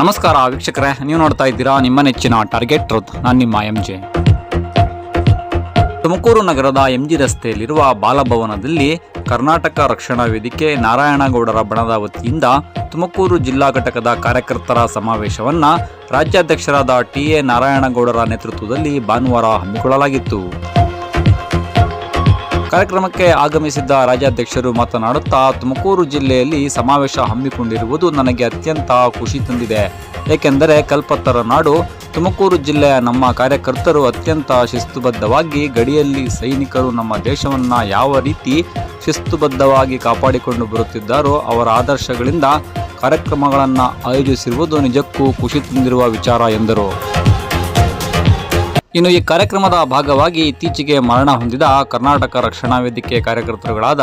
ನಮಸ್ಕಾರ ವೀಕ್ಷಕರೇ, ನೀವು ನೋಡ್ತಾ ಇದ್ದೀರಾ ನಿಮ್ಮ ನೆಚ್ಚಿನ ಟಾರ್ಗೆಟ್ ಟ್ರೂತ್ ನಾನು ನಿಮ್ಮ ಎಂ ಜೆ ತುಮಕೂರು ನಗರದ ಎಂಜಿ ರಸ್ತೆಯಲ್ಲಿರುವ ಬಾಲಭವನದಲ್ಲಿ ಕರ್ನಾಟಕ ರಕ್ಷಣಾ ವೇದಿಕೆ ನಾರಾಯಣಗೌಡರ ಬಣದ ವತಿಯಿಂದ ತುಮಕೂರು ಜಿಲ್ಲಾ ಘಟಕದ ಕಾರ್ಯಕರ್ತರ ಸಮಾವೇಶವನ್ನು ರಾಜ್ಯಾಧ್ಯಕ್ಷರಾದ ಟಿ ಎ ನಾರಾಯಣಗೌಡರ ನೇತೃತ್ವದಲ್ಲಿ ಭಾನುವಾರ ಹಮ್ಮಿಕೊಳ್ಳಲಾಗಿತ್ತು. ಕಾರ್ಯಕ್ರಮಕ್ಕೆ ಆಗಮಿಸಿದ್ದ ರಾಜ್ಯಾಧ್ಯಕ್ಷರು ಮಾತನಾಡುತ್ತಾ, ತುಮಕೂರು ಜಿಲ್ಲೆಯಲ್ಲಿ ಸಮಾವೇಶ ಹಮ್ಮಿಕೊಂಡಿರುವುದು ನನಗೆ ಅತ್ಯಂತ ಖುಷಿ ತಂದಿದೆ. ಏಕೆಂದರೆ ಕಲ್ಪತ್ತರ ನಾಡು, ತುಮಕೂರು ಜಿಲ್ಲೆಯ ನಮ್ಮ ಕಾರ್ಯಕರ್ತರು ಅತ್ಯಂತ ಶಿಸ್ತುಬದ್ಧವಾಗಿ, ಗಡಿಯಲ್ಲಿ ಸೈನಿಕರು ನಮ್ಮ ದೇಶವನ್ನು ಯಾವ ರೀತಿ ಶಿಸ್ತುಬದ್ಧವಾಗಿ ಕಾಪಾಡಿಕೊಂಡು ಬರುತ್ತಿದ್ದಾರೋ ಅವರ ಆದರ್ಶಗಳಿಂದ ಕಾರ್ಯಕ್ರಮಗಳನ್ನು ಆಯೋಜಿಸಿರುವುದು ನಿಜಕ್ಕೂ ಖುಷಿ ತಂದಿರುವ ವಿಚಾರ ಎಂದರು. ಇನ್ನು ಈ ಕಾರ್ಯಕ್ರಮದ ಭಾಗವಾಗಿ ಇತ್ತೀಚೆಗೆ ಮರಣ ಹೊಂದಿದ ಕರ್ನಾಟಕ ರಕ್ಷಣಾ ವೇದಿಕೆ ಕಾರ್ಯಕರ್ತರುಗಳಾದ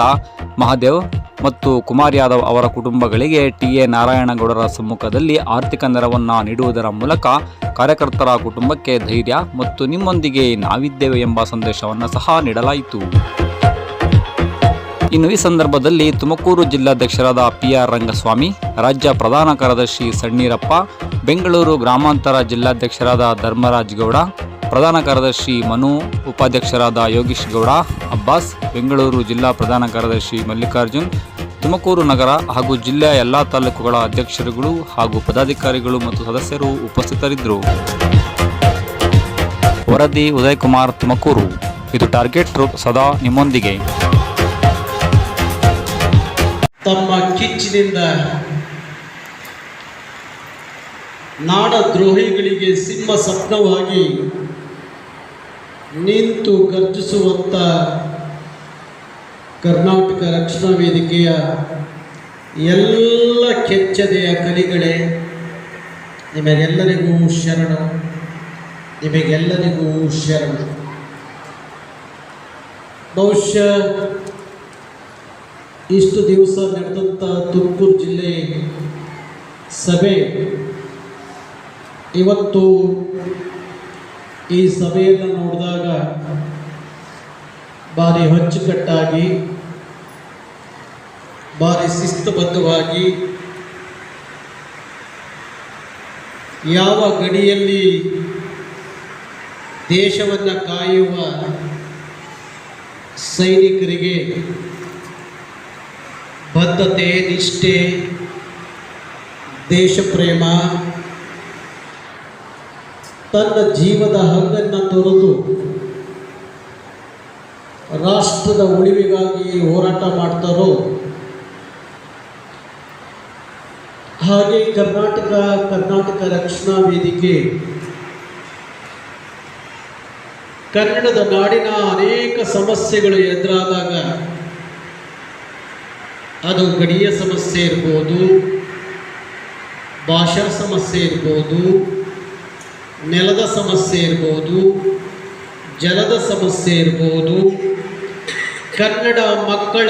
ಮಹಾದೇವ್ ಮತ್ತು ಕುಮಾರ್ ಯಾದವ್ ಅವರ ಕುಟುಂಬಗಳಿಗೆ ಟಿ ಎ ನಾರಾಯಣಗೌಡರ ಸಮ್ಮುಖದಲ್ಲಿ ಆರ್ಥಿಕ ನೆರವನ್ನು ನೀಡುವುದರ ಮೂಲಕ ಕಾರ್ಯಕರ್ತರ ಕುಟುಂಬಕ್ಕೆ ಧೈರ್ಯ ಮತ್ತು ನಿಮ್ಮೊಂದಿಗೆ ನಾವಿದ್ದೇವೆ ಎಂಬ ಸಂದೇಶವನ್ನು ಸಹ ನೀಡಲಾಯಿತು. ಇನ್ನು ಈ ಸಂದರ್ಭದಲ್ಲಿ ತುಮಕೂರು ಜಿಲ್ಲಾಧ್ಯಕ್ಷರಾದ ಪಿ ಆರ್ ರಂಗಸ್ವಾಮಿ, ರಾಜ್ಯ ಪ್ರಧಾನ ಕಾರ್ಯದರ್ಶಿ ಸಣ್ಣೀರಪ್ಪ, ಬೆಂಗಳೂರು ಗ್ರಾಮಾಂತರ ಜಿಲ್ಲಾಧ್ಯಕ್ಷರಾದ ಧರ್ಮರಾಜ್ ಗೌಡ ಪ್ರಧಾನ ಕಾರ್ಯದರ್ಶಿ ಮನು, ಉಪಾಧ್ಯಕ್ಷರಾದ ಯೋಗೀಶ್ ಗೌಡ, ಅಬ್ಬಾಸ್, ಬೆಂಗಳೂರು ಜಿಲ್ಲಾ ಪ್ರಧಾನ ಕಾರ್ಯದರ್ಶಿ ಮಲ್ಲಿಕಾರ್ಜುನ್, ತುಮಕೂರು ನಗರ ಹಾಗೂ ಜಿಲ್ಲೆಯ ಎಲ್ಲ ತಾಲೂಕುಗಳ ಅಧ್ಯಕ್ಷರುಗಳು ಹಾಗೂ ಪದಾಧಿಕಾರಿಗಳು ಮತ್ತು ಸದಸ್ಯರು ಉಪಸ್ಥಿತರಿದ್ದರು. ವರದಿ ಉದಯಕುಮಾರ್, ತುಮಕೂರು. ಇದು ಟಾರ್ಗೆಟ್ ಟ್ರೂಪ್ ಸದಾ ನಿಮ್ಮೊಂದಿಗೆ. ತಮ್ಮ ಕಿಚ್ಚಿನಿಂದ ನಾಡ ದ್ರೋಹಿಗಳಿಗೆ ಸಿಂಹ ಸ್ವಪ್ನವಾಗಿ ನಿಂತು ಗರ್ಜಿಸುವಂಥ ಕರ್ನಾಟಕ ರಕ್ಷಣಾ ವೇದಿಕೆಯ ಎಲ್ಲ ಕೆಚ್ಚದೆಯ ಕಲಿಗಳೇ, ನಿಮಗೆಲ್ಲರಿಗೂ ಶರಣು ನಿಮಗೆಲ್ಲರಿಗೂ ಶರಣು. ಬಹುಶಃ ಇಷ್ಟು ದಿವಸ ನಡೆದಂಥ ತುಮಕೂರು ಜಿಲ್ಲೆ ಸಭೆ ಇವತ್ತು ಈ ಸಭೆಯನ್ನು ನೋಡಿದಾಗ ಭಾರಿ ಅಚ್ಚುಕಟ್ಟಾಗಿ ಭಾರಿ ಶಿಸ್ತುಬದ್ಧವಾಗಿ ಯಾವ ಗಡಿಯಲ್ಲಿ ದೇಶವನ್ನು ಕಾಯುವ ಸೈನಿಕರಿಗೆ ಬದ್ಧತೆ, ನಿಷ್ಠೆ, ದೇಶಪ್ರೇಮ ತನ್ನ ಜೀವದ ಹಂಗನ್ನು ತೊರೆದು ರಾಷ್ಟ್ರದ ಉಳಿವಿಗಾಗಿ ಹೋರಾಟ ಮಾಡ್ತಾರೋ, ಹಾಗೆ ಕರ್ನಾಟಕ ಕರ್ನಾಟಕ ರಕ್ಷಣಾ ವೇದಿಕೆ, ಕನ್ನಡದ ನಾಡಿನ ಅನೇಕ ಸಮಸ್ಯೆಗಳು ಎದುರಾದಾಗ ಅದು ಗಡಿಯ ಸಮಸ್ಯೆ ಇರ್ಬೋದು, ಭಾಷಾ ಸಮಸ್ಯೆ ಇರ್ಬೋದು ನೆಲದ ಸಮಸ್ಯೆ ಇರ್ಬೋದು, ಜಲದ ಸಮಸ್ಯೆ ಇರ್ಬೋದು, ಕನ್ನಡ ಮಕ್ಕಳ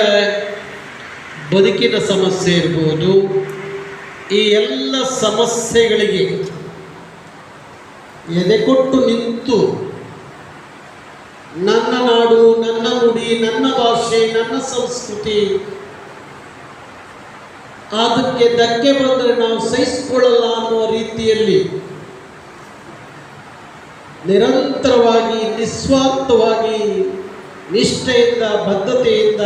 ಬದುಕಿನ ಸಮಸ್ಯೆ ಇರ್ಬೋದು, ಈ ಎಲ್ಲ ಸಮಸ್ಯೆಗಳಿಗೆ ಎದೆಕೊಟ್ಟು ನಿಂತು ನನ್ನ ನಾಡು, ನನ್ನ ನುಡಿ, ನನ್ನ ಭಾಷೆ, ನನ್ನ ಸಂಸ್ಕೃತಿ ಅದಕ್ಕೆ ಧಕ್ಕೆ ಬಂದರೆ ನಾವು ಸಹಿಸಿಕೊಳ್ಳಲ್ಲ ಅನ್ನುವ ರೀತಿಯಲ್ಲಿ ನಿರಂತರವಾಗಿ, ನಿಸ್ವಾರ್ಥವಾಗಿ, ನಿಷ್ಠೆಯಿಂದ, ಬದ್ಧತೆಯಿಂದ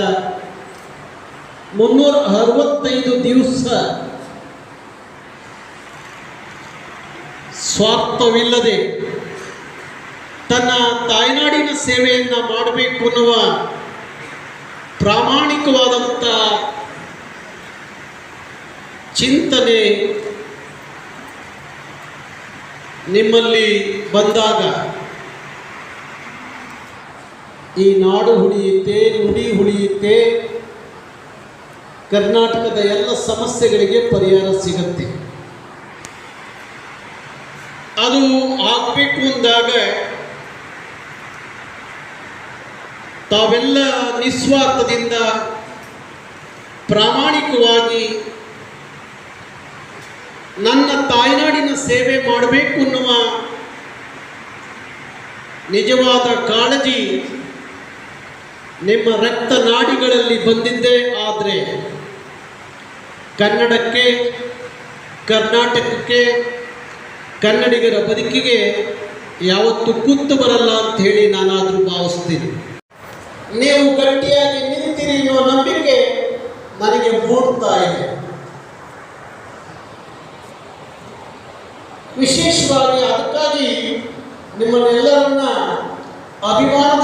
ಮುನ್ನೂರ ಅರವತ್ತೈದು ದಿವಸ ಸ್ವಾರ್ಥವಿಲ್ಲದೆ ತನ್ನ ತಾಯ್ನಾಡಿನ ಸೇವೆಯನ್ನು ಮಾಡಬೇಕು ಅನ್ನುವ ಪ್ರಾಮಾಣಿಕವಾದಂಥ ಚಿಂತನೆ ನಿಮ್ಮಲ್ಲಿ ಬಂದಾಗ ಈ ನಾಡು ಉಳಿಯುತ್ತೆ, ನುಡಿ ಹುಳಿಯುತ್ತೆ ಕರ್ನಾಟಕದ ಎಲ್ಲ ಸಮಸ್ಯೆಗಳಿಗೆ ಪರಿಹಾರ ಸಿಗುತ್ತೆ. ಅದು ಆಗಬೇಕು ಅಂದಾಗ ತಾವೆಲ್ಲ ನಿಸ್ವಾರ್ಥದಿಂದ ಪ್ರಾಮಾಣಿಕವಾಗಿ ನನ್ನ ತಾಯ್ನಾಡಿನ ಸೇವೆ ಮಾಡಬೇಕು ಅನ್ನುವ ನಿಜವಾದ ಕಾಳಜಿ ನಿಮ್ಮ ರಕ್ತ ನಾಡಿಗಳಲ್ಲಿ ಬಂದಿದ್ದೆ ಆದರೆ ಕನ್ನಡಕ್ಕೆ, ಕರ್ನಾಟಕಕ್ಕೆ, ಕನ್ನಡಿಗರ ಬದುಕಿಗೆ ಯಾವತ್ತೂ ಕುತ್ತು ಬರಲ್ಲ ಅಂತ ಹೇಳಿ ನಾನಾದರೂ ಭಾವಿಸ್ತೀನಿ. ನೀವು ಗಟ್ಟಿಯಾಗಿ ನಿಂತಿರಿ ಅನ್ನೋ ನಂಬಿಕೆ ನನಗೆ ಮೂಡ್ತಾ ಇದೆ. ವಿಶೇಷವಾಗಿ ಅದಕ್ಕಾಗಿ ನಿಮ್ಮನ್ನೆಲ್ಲರನ್ನ ಅಭಿಮಾನದಿಂದ